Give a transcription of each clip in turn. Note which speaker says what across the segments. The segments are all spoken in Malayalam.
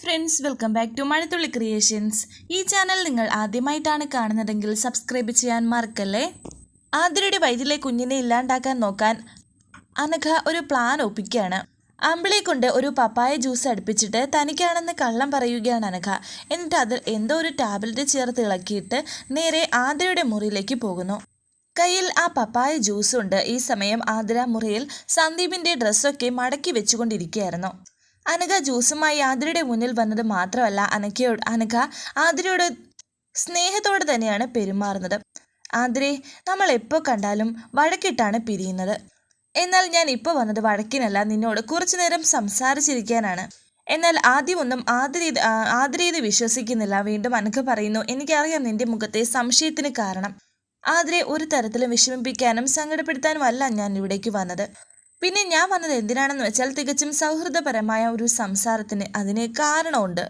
Speaker 1: Friends welcome back to Mazhathulli creations ഈ ചാനൽ നിങ്ങൾ ആദ്യമായിട്ടാണ് കാണുന്നതെങ്കിൽ സബ്സ്ക്രൈബ് ചെയ്യാൻ മറക്കല്ലേ? ആതിരയുടെ വയറ്റിലെ കുഞ്ഞിനെ ഇല്ലാണ്ടാക്കാൻ നോക്കാൻ അനഘ ഒരു പ്ലാൻ ഒപ്പിക്കുകയാണ്. ആമ്പിളിയെ കൊണ്ട് ഒരു പപ്പായ ജ്യൂസ് അടുപ്പിച്ചിട്ട് തനിക്കാണെന്ന് കള്ളം പറയുകയാണ് അനഘ. എന്നിട്ട് അതിൽ എന്തോ ഒരു ടാബ്ലറ്റ് ചേർത്ത് ഇളക്കിയിട്ട് നേരെ ആതിരയുടെ മുറിയിലേക്ക് പോകുന്നു. കയ്യിൽ ആ പപ്പായ ജ്യൂസ് ഉണ്ട്. ഈ സമയം ആതിര മുറിയിൽ സന്ദീപിന്റെ ഡ്രസ്സൊക്കെ മടക്കി വെച്ചുകൊണ്ടിരിക്കുകയായിരുന്നു. അനഘ ജ്യൂസുമായി ആതിരയുടെ മുന്നിൽ വന്നത് മാത്രമല്ല അനഘയോട് അനഘ ആതിരയോട് സ്നേഹത്തോടെ തന്നെയാണ് പെരുമാറുന്നത്. ആതിരെ നമ്മൾ എപ്പോൾ കണ്ടാലും വഴക്കിട്ടാണ് പിരിയുന്നത്. എന്നാൽ ഞാൻ ഇപ്പോൾ വന്നത് വഴക്കിനല്ല നിന്നോട് കുറച്ചു നേരം സംസാരിച്ചിരിക്കാനാണ്. എന്നാൽ ആദ്യമൊന്നും ഒന്നും ഇത് ആ, ആതിര ഇത് വിശ്വസിക്കുന്നില്ല. വീണ്ടും അനക്ക് പറയുന്നു എനിക്കറിയാം നിന്റെ മുഖത്തെ സംശയത്തിന് കാരണം. ആതിരെ ഒരു തരത്തിലും വിഷമിപ്പിക്കാനും സങ്കടപ്പെടുത്താനും അല്ല ഞാൻ ഇവിടേക്ക് വന്നത്. പിന്നെ ഞാൻ വന്നത് എന്തിനാണെന്ന് വെച്ചാൽ തികച്ചും സൗഹൃദപരമായ ഒരു സംസാരത്തിന് അതിന് കാരണമുണ്ട്.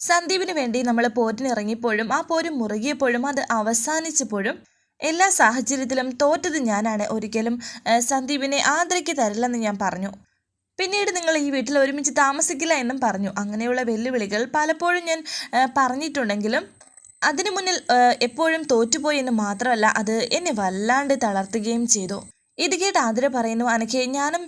Speaker 1: സന്ദീപിന് വേണ്ടി നമ്മൾ പോരിനിറങ്ങിയപ്പോഴും ആ പോര് മുറുകിയപ്പോഴും അത് അവസാനിച്ചപ്പോഴും എല്ലാ സാഹചര്യത്തിലും തോറ്റത് ഞാനാണ്. ഒരിക്കലും സന്ദീപിനെ ആദരയ്ക്ക് തരില്ലെന്ന് ഞാൻ പറഞ്ഞു. പിന്നീട് നിങ്ങൾ ഈ വീട്ടിൽ ഒരുമിച്ച് താമസിക്കില്ല എന്നും പറഞ്ഞു. അങ്ങനെയുള്ള വെല്ലുവിളികൾ പലപ്പോഴും ഞാൻ പറഞ്ഞിട്ടുണ്ടെങ്കിലും അതിനു മുന്നിൽ എപ്പോഴും തോറ്റുപോയി എന്ന് മാത്രമല്ല അത് എന്നെ വല്ലാണ്ട് തളർത്തുകയും ചെയ്തു. ഇത് കേട്ട് ആതിര പറയുന്നു അനക്കെ ഞാനും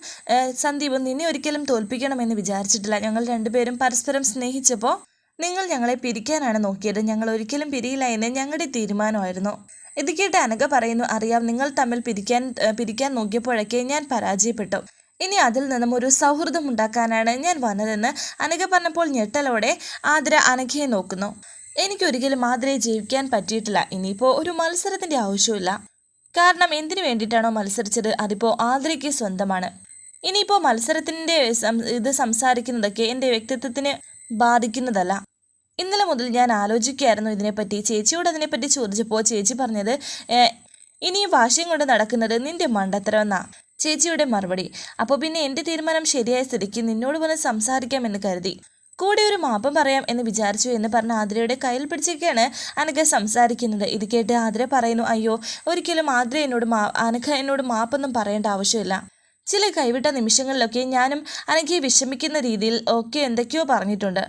Speaker 1: സന്ദീപും നിന്നെ ഒരിക്കലും തോൽപ്പിക്കണമെന്ന് വിചാരിച്ചിട്ടില്ല. ഞങ്ങൾ രണ്ടുപേരും പരസ്പരം സ്നേഹിച്ചപ്പോൾ നിങ്ങൾ ഞങ്ങളെ പിരിക്കാനാണ് നോക്കിയത്. ഞങ്ങൾ ഒരിക്കലും പിരിയില്ല എന്ന് ഞങ്ങളുടെ തീരുമാനമായിരുന്നു. ഇത് കേട്ട് അനക പറയുന്നു അറിയാം നിങ്ങൾ തമ്മിൽ പിരിക്കാൻ പിരിക്കാൻ നോക്കിയപ്പോഴൊക്കെ ഞാൻ പരാജയപ്പെട്ടു. ഇനി അതിൽ നിന്നും ഒരു സൗഹൃദം ഉണ്ടാക്കാനാണ് ഞാൻ വന്നതെന്ന് അനക പറഞ്ഞപ്പോൾ ഞെട്ടലോടെ ആതിര അനഘയെ നോക്കുന്നു. എനിക്കൊരിക്കലും ആതിരയെ ജീവിക്കാൻ പറ്റിയിട്ടില്ല. ഇനിയിപ്പോൾ ഒരു മത്സരത്തിന്റെ ആവശ്യമില്ല കാരണം എന്തിനു വേണ്ടിയിട്ടാണോ മത്സരിച്ചത്? അതിപ്പോൾ ആതിരയ്ക്ക് സ്വന്തമാണ്. ഇനിയിപ്പോൾ മത്സരത്തിന്റെ ഇത് സംസാരിക്കുന്നതൊക്കെ എന്റെ വ്യക്തിത്വത്തിന് ബാധിക്കുന്നതല്ല. ഇന്നലെ മുതൽ ഞാൻ ആലോചിക്കുകയായിരുന്നു ഇതിനെപ്പറ്റി. ചേച്ചിയോട് അതിനെപ്പറ്റി ചോദിച്ചപ്പോൾ ചേച്ചി പറഞ്ഞത് "ഏ, ഇനിയും വാശിയും കൊണ്ട് നടക്കുന്നത് നിന്റെ മണ്ടത്തരമെന്നാ. ചേച്ചിയുടെ മറുപടി. അപ്പോൾ പിന്നെ എന്റെ തീരുമാനം ശരിയായ സ്ഥിതിക്ക് നിന്നോട് വന്ന് സംസാരിക്കാമെന്ന് കരുതി. കൂടെ ഒരു മാപ്പം പറയാം എന്ന് വിചാരിച്ചു എന്ന് പറഞ്ഞ ആതിരയുടെ കയ്യിൽ പിടിച്ചൊക്കെയാണ് അനഘ സംസാരിക്കുന്നത്. ഇത് കേട്ട് ആതിര പറയുന്നു അയ്യോ ഒരിക്കലും ആതിര എന്നോട് മാ അനഘ എന്നോട് മാപ്പൊന്നും പറയേണ്ട ആവശ്യമില്ല. ചില കൈവിട്ട നിമിഷങ്ങളിലൊക്കെ ഞാനും അനഘയെ വിഷമിക്കുന്ന രീതിയിൽ ഒക്കെ എന്തൊക്കെയോ പറഞ്ഞിട്ടുണ്ട്.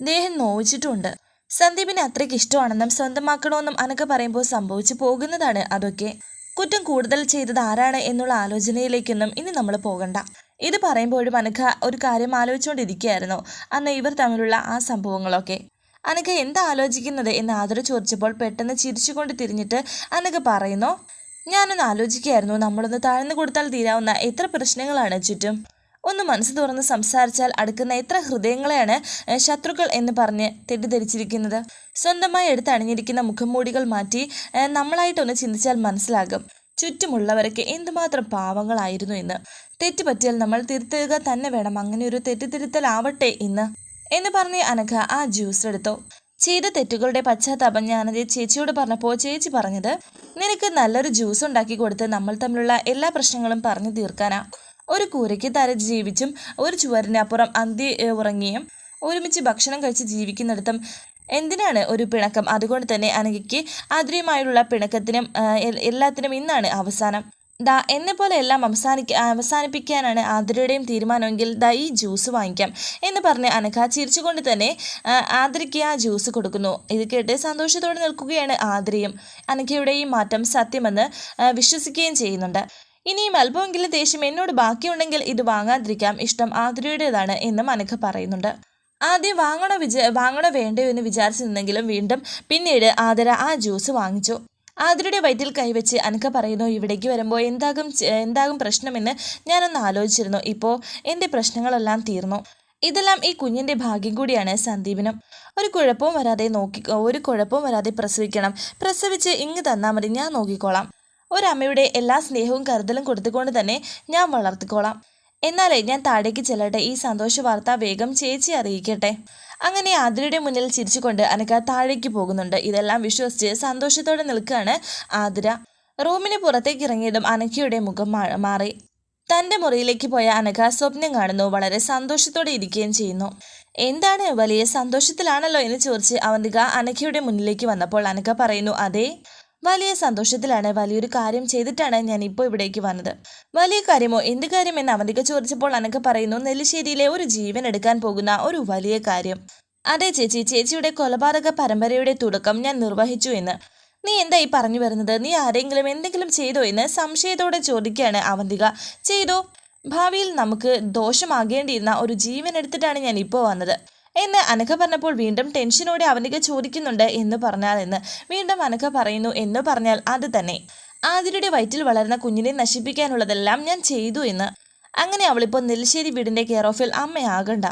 Speaker 1: ദേഹം നോവിച്ചിട്ടുണ്ട് സന്ദീപിനെ അത്രയ്ക്ക് ഇഷ്ടമാണെന്നും സ്വന്തമാക്കണമെന്നും അനഘ പറയുമ്പോൾ സംഭവിച്ചു പോകുന്നതാണ് അതൊക്കെ. കുറ്റം കൂടുതൽ ചെയ്തത് ആരാണ് എന്നുള്ള ആലോചനയിലേക്കൊന്നും ഇനി നമ്മൾ പോകണ്ട. ഇത് പറയുമ്പോഴും അനഘ ഒരു കാര്യം ആലോചിച്ചുകൊണ്ടിരിക്കുകയായിരുന്നു. അന്ന് ഇവർ തമ്മിലുള്ള ആ സംഭവങ്ങളൊക്കെ. അനഘ എന്താ ആലോചിക്കുന്നത് എന്ന് ആദര ചോദിച്ചപ്പോൾ പെട്ടെന്ന് ചിരിച്ചുകൊണ്ട് തിരിഞ്ഞിട്ട് അനഘ പറയുന്നു ഞാനൊന്ന് ആലോചിക്കുകയായിരുന്നു. നമ്മളൊന്ന് താഴ്ന്നു കൊടുത്താൽ തീരാവുന്ന എത്ര പ്രശ്നങ്ങളാണ് ചുറ്റും. ഒന്ന് മനസ്സ് തുറന്ന് സംസാരിച്ചാൽ അടുക്കുന്ന എത്ര ഹൃദയങ്ങളെയാണ് ശത്രുക്കൾ എന്ന് പറഞ്ഞ് തെറ്റിദ്ധരിച്ചിരിക്കുന്നത്. സ്വന്തമായി എടുത്ത് അണിഞ്ഞിരിക്കുന്ന മുഖംമൂടികൾ മാറ്റി നമ്മളായിട്ടൊന്ന് ചിന്തിച്ചാൽ മനസ്സിലാകും. ചുറ്റുമുള്ളവരൊക്കെ എന്തുമാത്രം പാവങ്ങളായിരുന്നു എന്ന്. തെറ്റ് പറ്റിയാൽ നമ്മൾ തിരുത്തുക തന്നെ വേണം. അങ്ങനെ ഒരു തെറ്റിത്തിരുത്തലാവട്ടെ ഇന്ന്. എന്ന് പറഞ്ഞ് അനഘ ആ ജ്യൂസ് എടുത്തു. ചെയ്ത തെറ്റുകളുടെ പശ്ചാത്താപം ഞാനത് ചേച്ചിയോട് പറഞ്ഞപ്പോൾ ചേച്ചി പറഞ്ഞത് നിനക്ക് നല്ലൊരു ജ്യൂസ് ഉണ്ടാക്കി കൊടുത്ത് നമ്മൾ തമ്മിലുള്ള എല്ലാ പ്രശ്നങ്ങളും പറഞ്ഞു തീർക്കാനാ. ഒരു കൂരയ്ക്ക് തര ജീവിച്ചും ഒരു ചുവരിനപ്പുറം അന്തി ഉറങ്ങിയും ഒരുമിച്ച് ഭക്ഷണം കഴിച്ച് ജീവിക്കുന്നിടത്തും എന്തിനാണ് ഒരു പിണക്കം? അതുകൊണ്ട് തന്നെ അനഘയ്ക്ക് ആതിരയുമായുള്ള പിണക്കത്തിനും എല്ലാത്തിനും ഇന്നാണ് അവസാനം. ദാ എന്നെ പോലെ എല്ലാം അവസാനിക്ക അവസാനിപ്പിക്കാനാണ് ആതിരയുടെയും തീരുമാനമെങ്കിൽ ദാ ഈ ജ്യൂസ് വാങ്ങിക്കാം എന്ന് പറഞ്ഞ് അനഘ ചിരിച്ചുകൊണ്ട് തന്നെ ആതിരയ്ക്ക് ആ ജ്യൂസ് കൊടുക്കുന്നു. ഇത് കേട്ട് സന്തോഷത്തോടെ നിൽക്കുകയാണ് ആതിരയും. അനഘയുടെ ഈ മാറ്റം സത്യമെന്ന് വിശ്വസിക്കുകയും ചെയ്യുന്നുണ്ട്. ഇനിയും അല്പമെങ്കിലും ദേഷ്യം എന്നോട് ബാക്കിയുണ്ടെങ്കിൽ ഇത് വാങ്ങാതിരിക്കാം. ഇഷ്ടം ആതിരയുടേതാണ് എന്നും അനഘ പറയുന്നുണ്ട്. ആദ്യം വാങ്ങണോ വിച വാങ്ങണോ വേണ്ടയോ എന്ന് വിചാരിച്ചു നിന്നെങ്കിലും വീണ്ടും പിന്നീട് ആതിര ആ ജ്യൂസ് വാങ്ങിച്ചു. ആതിരയുടെ വയറ്റിൽ കൈവച്ച് അനക്ക പറയുന്നു ഇവിടേക്ക് വരുമ്പോൾ എന്താകും എന്താകും പ്രശ്നമെന്ന് ഞാനൊന്ന് ആലോചിച്ചിരുന്നു. ഇപ്പോൾ എന്റെ പ്രശ്നങ്ങളെല്ലാം തീർന്നു. ഇതെല്ലാം ഈ കുഞ്ഞിന്റെ ഭാഗ്യം കൂടിയാണ് സന്ദീപിനും. ഒരു കുഴപ്പവും വരാതെ നോക്കി ഒരു കുഴപ്പവും വരാതെ പ്രസവിക്കണം. പ്രസവിച്ച് ഇങ്ങ് തന്നാൽ മതി ഞാൻ നോക്കിക്കോളാം. ഒരമ്മയുടെ എല്ലാ സ്നേഹവും കരുതലും കൊടുത്തുകൊണ്ട് തന്നെ ഞാൻ വളർത്തിക്കോളാം. എന്നാലേ ഞാൻ താഴേക്ക് ചെല്ലട്ടെ? ഈ സന്തോഷ വാർത്ത വേഗം ചേച്ചി അറിയിക്കട്ടെ. അങ്ങനെ ആതിരയുടെ മുന്നിൽ ചിരിച്ചുകൊണ്ട് അനക്ക താഴേക്ക് പോകുന്നുണ്ട്. ഇതെല്ലാം വിശ്വസിച്ച് സന്തോഷത്തോടെ നിൽക്കുകയാണ് ആതിര. റൂമിന് പുറത്തേക്ക് ഇറങ്ങിയതും അനക്കയുടെ മുഖം മാറി. തന്റെ മുറിയിലേക്ക് പോയ അനക സ്വപ്നം കാണുന്നു വളരെ സന്തോഷത്തോടെ ഇരിക്കുകയും ചെയ്യുന്നു. എന്താണ് വലിയ സന്തോഷത്തിലാണല്ലോ? എന്ന് ചോദിച്ച് അവന്തിക അനഘയുടെ മുന്നിലേക്ക് വന്നപ്പോൾ അനഘ പറയുന്നു അതെ വലിയ സന്തോഷത്തിലാണ് വലിയൊരു കാര്യം ചെയ്തിട്ടാണ് ഞാൻ ഇപ്പോൾ ഇവിടേക്ക് വന്നത്. വലിയ കാര്യമോ? എന്ത് കാര്യം എന്ന് അവന്തിക ചോദിച്ചപ്പോൾ അനക്ക് പറയുന്നു നെല്ലിശ്ശേരിയിലെ ഒരു ജീവൻ എടുക്കാൻ പോകുന്ന ഒരു വലിയ കാര്യം. അതെ ചേച്ചി ചേച്ചിയുടെ കൊലപാതക പരമ്പരയുടെ തുടക്കം ഞാൻ നിർവഹിച്ചു എന്ന്. നീ എന്തായി പറഞ്ഞു വരുന്നത്? നീ ആരെങ്കിലും എന്തെങ്കിലും ചെയ്തോ എന്ന് സംശയത്തോടെ ചോദിക്കുകയാണ് അവന്തിക. ചെയ്തോ? ഭാവിയിൽ നമുക്ക് ദോഷമാകേണ്ടിയിരുന്ന ഒരു ജീവൻ എടുത്തിട്ടാണ് ഞാൻ ഇപ്പോൾ വന്നത്. എന്ന് അനഘ പറഞ്ഞപ്പോൾ വീണ്ടും ടെൻഷനോടെ അവനിക ചോദിക്കുന്നുണ്ട് എന്ന് പറഞ്ഞാൽ എന്ന്. വീണ്ടും അനഘ പറയുന്നു എന്ന് പറഞ്ഞാൽ അത് തന്നെ. ആതിരയുടെ വയറ്റിൽ വളർന്ന കുഞ്ഞിനെ നശിപ്പിക്കാനുള്ളതെല്ലാം ഞാൻ ചെയ്തു എന്ന്. അങ്ങനെ അവളിപ്പോൾ നെൽശ്ശേരി വീടിന്റെ കെയർ ഓഫിൽ അമ്മയാകണ്ട.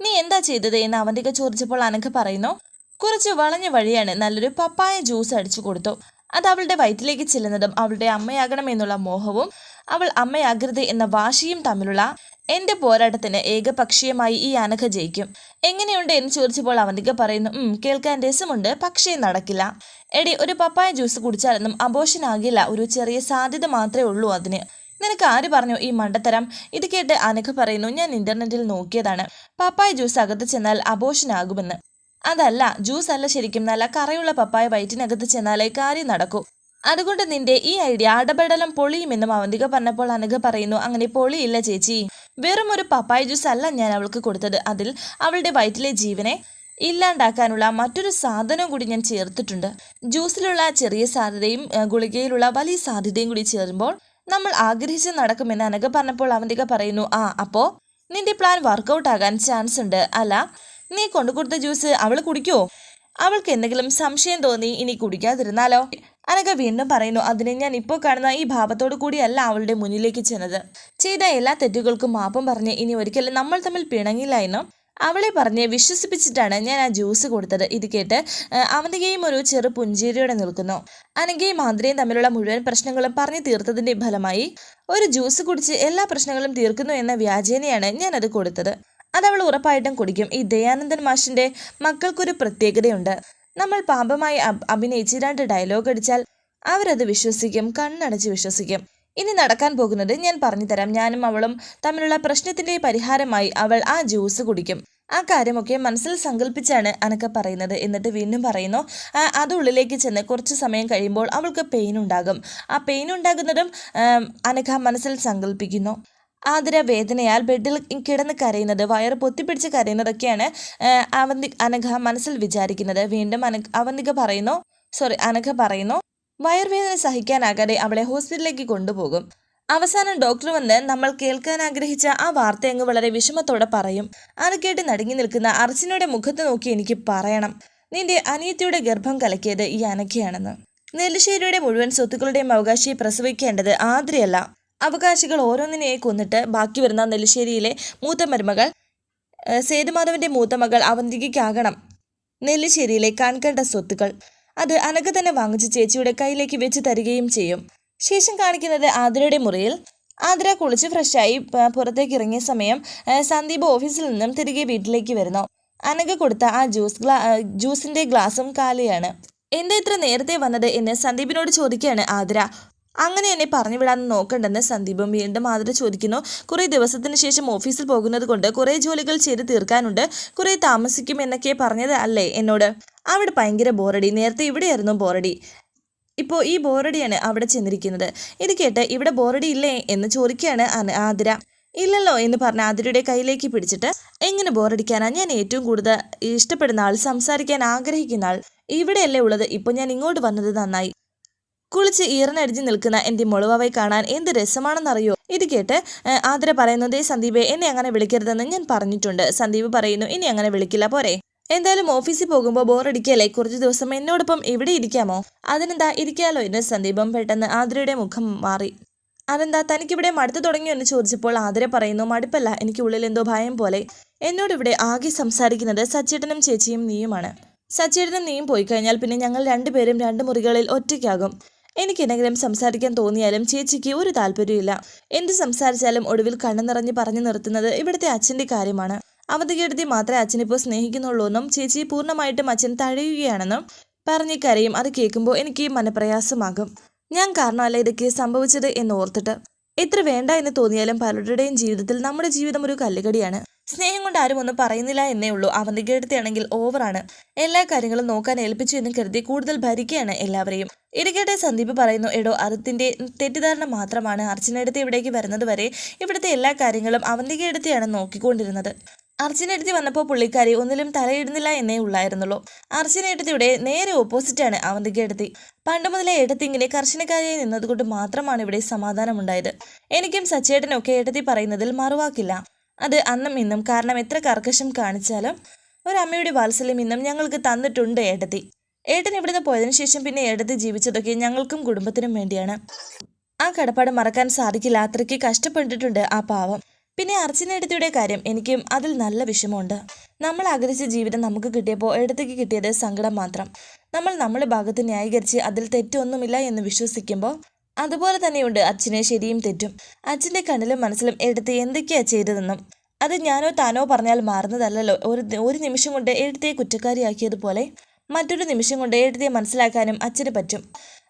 Speaker 1: നീ എന്താ ചെയ്തത്? എന്ന് അവന്തിക ചോദിച്ചപ്പോൾ അനഘ പറയുന്നു കുറച്ച് വളഞ്ഞ വഴിയാണ്. നല്ലൊരു പപ്പായ ജ്യൂസ് അടിച്ചു കൊടുത്തു. അത് അവളുടെ വയറ്റിലേക്ക് ചെല്ലുന്നതും അവളുടെ അമ്മയാകണം എന്നുള്ള മോഹവും അവൾ അമ്മയാകരുത് എന്ന വാശിയും തമ്മിലുള്ള എന്റെ പോരാട്ടത്തിന് ഏകപക്ഷീയമായി ഈ അനഘ ജയിക്കും. എങ്ങനെയുണ്ട് എന്ന് ചോദിച്ചപ്പോൾ അവന്തിക പറയുന്നു കേൾക്കാൻ രസമുണ്ട് പക്ഷേ നടക്കില്ല. എടി ഒരു പപ്പായ ജ്യൂസ് കുടിച്ചാലൊന്നും അബോഷൻ ആകില്ല ഒരു ചെറിയ സാധ്യത മാത്രമേ ഉള്ളൂ അതിന്. നിനക്ക് ആര് പറഞ്ഞു ഈ മണ്ടത്തരം ഇത് കേട്ട് അനഘ പറയുന്നു ഞാൻ ഇന്റർനെറ്റിൽ നോക്കിയതാണ്. പപ്പായ ജ്യൂസ് അകത്ത് ചെന്നാൽ അബോഷൻ ആകുമെന്ന് അതല്ല ജ്യൂസ് അല്ല ശരിക്കും നല്ല കറയുള്ള പപ്പായ വയറ്റിനകത്ത് ചെന്നാലേ കാര്യം നടക്കൂ. അതുകൊണ്ട് നിന്റെ ഈ ഐഡിയ അടപടലം പൊളിയുമെന്നും അവന്തിക പറഞ്ഞപ്പോൾ അനഘ പറയുന്നു അങ്ങനെ പൊളിയില്ല ചേച്ചി. വെറും ഒരു പപ്പായ ജ്യൂസ് അല്ല ഞാൻ അവൾക്ക് കൊടുത്തത്. അതിൽ അവളുടെ വയറ്റിലെ ജീവനെ ഇല്ലാണ്ടാക്കാനുള്ള മറ്റൊരു സാധനവും കൂടി ഞാൻ ചേർത്തിട്ടുണ്ട്. ജ്യൂസിലുള്ള ചെറിയ സാധ്യതയും ഗുളികയിലുള്ള വലിയ സാധ്യതയും കൂടി ചേരുമ്പോൾ നമ്മൾ ആഗ്രഹിച്ച് നടക്കുമെന്ന് അനഘ പറഞ്ഞപ്പോൾ അവന്തിക പറയുന്നു ആ അപ്പോ നിന്റെ പ്ലാൻ വർക്കൗട്ട് ആകാൻ ചാൻസ് ഉണ്ട് അല്ല നീ കൊണ്ടു കൊടുത്ത ജ്യൂസ് അവൾ കുടിക്കുവോ? അവൾക്ക് എന്തെങ്കിലും സംശയം തോന്നി ഇനി കുടിക്കാതിരുന്നാലോ? അനക വീണ്ടും പറയുന്നു അതിനെ ഞാൻ ഇപ്പോൾ കാണുന്ന ഈ ഭാവത്തോടു കൂടിയല്ല അവളുടെ മുന്നിലേക്ക് ചെന്നത്. ചെയ്ത എല്ലാ തെറ്റുകൾക്കും മാപ്പും പറഞ്ഞ് ഇനി ഒരിക്കലും നമ്മൾ തമ്മിൽ പിണങ്ങില്ല എന്നും അവളെ പറഞ്ഞ് വിശ്വസിപ്പിച്ചിട്ടാണ് ഞാൻ ആ ജ്യൂസ് കൊടുത്തത്. ഇത് കേട്ട് അവന്തികയും ഒരു ചെറു പുഞ്ചേരിയോടെ നിൽക്കുന്നു. അനങ്കയും മാന്ത്രയും തമ്മിലുള്ള മുഴുവൻ പ്രശ്നങ്ങളും പറഞ്ഞു തീർത്തതിന്റെ ഫലമായി ഒരു ജ്യൂസ് കുടിച്ച് എല്ലാ പ്രശ്നങ്ങളും തീർക്കുന്നു എന്ന വ്യാജേനയാണ് ഞാൻ അത് കൊടുത്തത്. അതവൾ ഉറപ്പായിട്ടും കുടിക്കും. ഈ ദയാനന്ദൻ മാഷിന്റെ മക്കൾക്കൊരു പ്രത്യേകതയുണ്ട്. നമ്മൾ പാപമായി അഭ്- അഭിനയിച്ച് രണ്ട് ഡയലോഗ് അടിച്ചാൽ അവരത് വിശ്വസിക്കും കണ്ണടച്ച് വിശ്വസിക്കും. ഇനി നടക്കാൻ പോകുന്നത് ഞാൻ പറഞ്ഞു തരാം. ഞാനും അവളും തമ്മിലുള്ള പ്രശ്നത്തിന്റെ പരിഹാരമായി അവൾ ആ ജ്യൂസ് കുടിക്കും. ആ കാര്യമൊക്കെ മനസ്സിൽ സങ്കല്പിച്ചാണ് അനക്ക പറയുന്നത്. എന്നിട്ട് വീണ്ടും പറയുന്നു "ആ, അത് ഉള്ളിലേക്ക് ചെന്ന് കുറച്ച് സമയം കഴിയുമ്പോൾ അവൾക്ക് പെയിൻ ഉണ്ടാകും. ആ പെയിൻ ഉണ്ടാകുന്നതും അനക്ക മനസ്സിൽ സങ്കല്പിക്കുന്നു ആതിര വേദനയാൽ ബെഡിൽ കിടന്ന് കരയുന്നത് വയറ് പൊത്തിപ്പിടിച്ച് കരയുന്നതൊക്കെയാണ് അവന്തി അനഘ മനസ്സിൽ വിചാരിക്കുന്നത്. വീണ്ടും അന അവന്തിക പറയുന്നു സോറി അനഘ പറയുന്നു വയർവേദന സഹിക്കാനാകാതെ അവളെ ഹോസ്പിറ്റലിലേക്ക് കൊണ്ടുപോകും. അവസാനം ഡോക്ടർ വന്ന് നമ്മൾ കേൾക്കാൻ ആഗ്രഹിച്ച ആ വാർത്ത അങ്ങ് വളരെ വിഷമത്തോടെ പറയും. അത് കേട്ട് നടുങ്ങി നിൽക്കുന്ന അർച്ചനയുടെ മുഖത്ത് നോക്കി എനിക്ക് പറയണം. നിന്റെ അനിയത്തിയുടെ ഗർഭം കലക്കിയത് ഈ അനഖയാണെന്ന് നെല്ലിശ്ശേരിയുടെ മുഴുവൻ സ്വത്തുക്കളുടെയും അവകാശിയെ പ്രസവിക്കേണ്ടത് ആദ്രയല്ല അവകാശികൾ ഓരോന്നിനെയായി കൊന്നിട്ട് ബാക്കി വരുന്ന നെല്ലിശ്ശേരിയിലെ മൂത്ത മരുമകൾ സേതുമാധവന്റെ മൂത്ത മകൾ അവന്തികയ്ക്കാകണം. നെല്ലിശ്ശേരിയിലെ കാൺകണ്ട സ്വത്തുക്കൾ. അത് അനഘ തന്നെ വാങ്ങിച്ച് ചേച്ചിയുടെ കയ്യിലേക്ക് വെച്ച് തരികയും ചെയ്യും. ശേഷം കാണിക്കുന്നത് ആതിരയുടെ മുറിയിൽ. ആതിര കുളിച്ച് ഫ്രഷായി പുറത്തേക്ക് ഇറങ്ങിയ സമയം സന്ദീപ് ഓഫീസിൽ നിന്നും തിരികെ വീട്ടിലേക്ക് വരുന്നു. അനഘ കൊടുത്ത ആ ജ്യൂസ് ഗ്ലാ ജ്യൂസിന്റെ ഗ്ലാസും കാലിയാണ്. എന്താ ഇത്ര നേരത്തെ വന്നത് എന്ന് സന്ദീപിനോട് ചോദിക്കുകയാണ് ആതിര. അങ്ങനെ എന്നെ പറഞ്ഞു വിടാൻ നോക്കണ്ടെന്ന് സന്ദീപും വീണ്ടും ആതിര ചോദിക്കുന്നു. കുറേ ദിവസത്തിന് ശേഷം ഓഫീസിൽ പോകുന്നത് കൊണ്ട് കുറേ ജോലികൾ ചെയ്ത് തീർക്കാനുണ്ട്. കുറേ താമസിക്കും എന്നൊക്കെ പറഞ്ഞത് അല്ലേ എന്നോട്? അവിടെ ഭയങ്കര ബോറടി. നേരത്തെ ഇവിടെയായിരുന്നു ബോറടി. ഇപ്പോൾ ഈ ബോറടിയാണ് അവിടെ ചെന്നിരിക്കുന്നത്. ഇത് കേട്ട് ഇവിടെ ബോറടി ഇല്ലേ എന്ന് ചോദിക്കുകയാണ് ആതിര. ഇല്ലല്ലോ എന്ന് പറഞ്ഞ ആതിരയുടെ കയ്യിലേക്ക് പിടിച്ചിട്ട് എങ്ങനെ ബോറടിക്കാനാണ് ഞാൻ ഏറ്റവും കൂടുതൽ ഇഷ്ടപ്പെടുന്ന ആൾ സംസാരിക്കാൻ ആഗ്രഹിക്കുന്ന ആൾ. ഇവിടെയല്ലേ ഉള്ളത്. ഇപ്പോൾ ഞാൻ ഇങ്ങോട്ട് വന്നത് നന്നായി. കുളിച്ച് ഈറനടിച്ച് നിൽക്കുന്ന എന്റെ മുളവായി കാണാൻ എന്ത് രസമാണെന്നറിയോ? ഇത് കേട്ട് ആതിര പറയുന്നത് "ദേ സന്ദീപെ എന്നെ അങ്ങനെ വിളിക്കരുതെന്ന് ഞാൻ പറഞ്ഞിട്ടുണ്ട്. സന്ദീപ് പറയുന്നു ഇനി അങ്ങനെ വിളിക്കില്ല പോരെ. എന്തായാലും ഓഫീസിൽ പോകുമ്പോൾ ബോറടിക്കല്ലേ? കുറച്ച് ദിവസം എന്നോടൊപ്പം ഇവിടെ ഇരിക്കാമോ? അതിനെന്താ ഇരിക്കാലോ എന്ന് സന്ദീപം പെട്ടെന്ന് ആതിരയുടെ മുഖം മാറി. അതെന്താ തനിക്കിവിടെ മടുത്തു തുടങ്ങിയോ? എന്ന് ചോദിച്ചപ്പോൾ ആതിര പറയുന്നു മടുപ്പല്ല എനിക്ക് ഉള്ളിൽ എന്തോ ഭയം പോലെ. എന്നോട് ഇവിടെ ആകെ സംസാരിക്കുന്നത് സച്ചേട്ടനും ചേച്ചിയും നീയുമാണ്. സച്ചേട്ടനും നീയും പോയി കഴിഞ്ഞാൽ പിന്നെ ഞങ്ങൾ രണ്ടുപേരും രണ്ട് മുറികളിൽ ഒറ്റയ്ക്കാകും. എനിക്ക് എന്തെങ്കിലും സംസാരിക്കാൻ തോന്നിയാലും ചേച്ചിക്ക് ഒരു താല്പര്യമില്ല എന്ത് സംസാരിച്ചാലും ഒടുവിൽ കണ്ണു നിറഞ്ഞ് പറഞ്ഞു നിർത്തുന്നത് ഇവിടുത്തെ അച്ഛന്റെ കാര്യമാണ്. അവധികെടുത്തി മാത്രമേ അച്ഛനിപ്പോൾ സ്നേഹിക്കുന്നുള്ളൂ എന്നും ചേച്ചി പൂർണമായിട്ടും അച്ഛൻ തഴയുകയാണെന്നും പറഞ്ഞ് കരയും. അത് കേൾക്കുമ്പോൾ എനിക്ക് മനപ്രയാസമാകും. ഞാൻ കാരണമല്ല ഇതൊക്കെ സംഭവിച്ചത് എന്ന് ഓർത്തിട്ട്. എത്ര വേണ്ട എന്ന് തോന്നിയാലും പലരുടെയും ജീവിതത്തിൽ നമ്മുടെ ജീവിതം ഒരു കല്ലുകടിയാണ്. സ്നേഹം കൊണ്ട് ആരും ഒന്നും പറയുന്നില്ല എന്നേ ഉള്ളൂ. അവന്തികേടത്തിയാണെങ്കിൽ ഓവറാണ് എല്ലാ കാര്യങ്ങളും നോക്കാൻ ഏൽപ്പിച്ചു എന്ന് കരുതി കൂടുതൽ ഭരിക്കുകയാണ് എല്ലാവരെയും. ഇരിക്കട്ടെ സന്ദീപ് പറയുന്നു എടോ അറുത്തിന്റെ തെറ്റിദ്ധാരണ മാത്രമാണ്. അർച്ചനടുത്ത് ഇവിടേക്ക് വരുന്നത് വരെ ഇവിടുത്തെ എല്ലാ കാര്യങ്ങളും അവന്തികയെടുത്തെയാണ് നോക്കിക്കൊണ്ടിരുന്നത്. അർച്ചനയെടുത്തി വന്നപ്പോൾ പുള്ളിക്കാരി ഒന്നിലും തലയിടുന്നില്ല എന്നേ ഉള്ളായിരുന്നുള്ളൂ. അർച്ചനയെടുത്തിയുടെ നേരെ ഓപ്പോസിറ്റാണ് അവന്തിക്ക് എടുത്തി പണ്ട് മുതലേ എടുത്തി ഇങ്ങനെ കർശനക്കാരിയായി നിന്നതുകൊണ്ട് മാത്രമാണ് ഇവിടെ സമാധാനമുണ്ടായത്. എനിക്കും സച്ചേട്ടനൊക്കെ എടുത്തി പറയുന്നതിൽ മറുവാക്കില്ല. അത് അന്നും ഇന്നും കാരണം എത്ര കർക്കശം കാണിച്ചാലും ഒരമ്മയുടെ വാത്സല്യം ഇന്നും ഞങ്ങൾക്ക് തന്നിട്ടുണ്ട് ഏട്ടത്തി. ഏട്ടൻ ഇവിടുന്ന് പോയതിനു ശേഷം പിന്നെ ഏട്ടത്തി ജീവിച്ചതൊക്കെ ഞങ്ങൾക്കും കുടുംബത്തിനും വേണ്ടിയാണ്. ആ കടപ്പാട് മറക്കാൻ സാധിക്കില്ല അത്രയ്ക്ക് കഷ്ടപ്പെട്ടിട്ടുണ്ട് ആ പാവം. പിന്നെ അർച്ചനയെടുത്തിയുടെ കാര്യം എനിക്കും അതിൽ നല്ല വിഷമമുണ്ട്. നമ്മൾ ആഗ്രഹിച്ച ജീവിതം നമുക്ക് കിട്ടിയപ്പോൾ എടുത്തേക്ക് കിട്ടിയത് സങ്കടം മാത്രം. നമ്മൾ നമ്മുടെ ഭാഗത്ത് ന്യായീകരിച്ച് അതിൽ തെറ്റൊന്നുമില്ല എന്ന് വിശ്വസിക്കുമ്പോൾ അതുപോലെ തന്നെയുണ്ട് അച്ഛനെ ശരിയും തെറ്റും. അച്ഛന്റെ കണ്ണിലും മനസ്സിലും എടുത്ത് എന്തൊക്കെയാ ചെയ്തതെന്നും അത് ഞാനോ താനോ പറഞ്ഞാൽ മാറുന്നതല്ലല്ലോ. ഒരു ഒരു നിമിഷം കൊണ്ട് എഴുത്തയെ കുറ്റക്കാരിയാക്കിയതുപോലെ മറ്റൊരു നിമിഷം കൊണ്ട് എഴുത്തയെ മനസ്സിലാക്കാനും അച്ഛന് പറ്റും.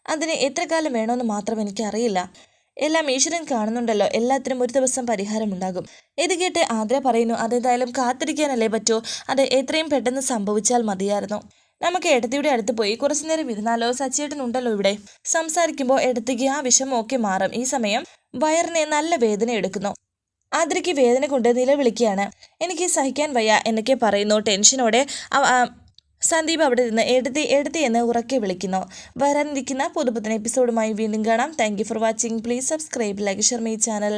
Speaker 1: അതിന് എത്ര കാലം വേണമെന്ന് മാത്രം എനിക്കറിയില്ല. എല്ലാം ഈശ്വരൻ കാണുന്നുണ്ടല്ലോ. എല്ലാത്തിനും ഒരു ദിവസം പരിഹാരമുണ്ടാകും. ഇത് കേട്ട് ആദ്ര പറയുന്നു അതെന്തായാലും കാത്തിരിക്കാനല്ലേ പറ്റൂ? അത് എത്രയും പെട്ടെന്ന് സംഭവിച്ചാൽ മതിയായിരുന്നു. നമുക്ക് എടത്തിയുടെ അടുത്ത് പോയി. കുറച്ചു നേരം ഇരുന്നാലോ? സച്ചേട്ടൻ ഉണ്ടല്ലോ ഇവിടെ. സംസാരിക്കുമ്പോൾ എടത്തിക്ക് ആ വിഷമമൊക്കെ മാറും. ഈ സമയം വയറിനെ നല്ല വേദന എടുക്കുന്നു. ആദ്രയ്ക്ക് വേദന കൊണ്ട് നിലവിളിക്കുകയാണ്. എനിക്ക് സഹിക്കാൻ വയ്യ എന്നൊക്കെ പറയുന്നു. ടെൻഷനോടെ സന്ദീപ് അവിടെ നിന്ന് എടുത്തി എടുത്തി എന്ന് ഉറക്കെ വിളിക്കുന്നു. വരാനിരിക്കുന്ന പുതുപുത്തൻ എപ്പിസോഡുമായി വീണ്ടും കാണാം. Thank for watching please subscribe like share my channel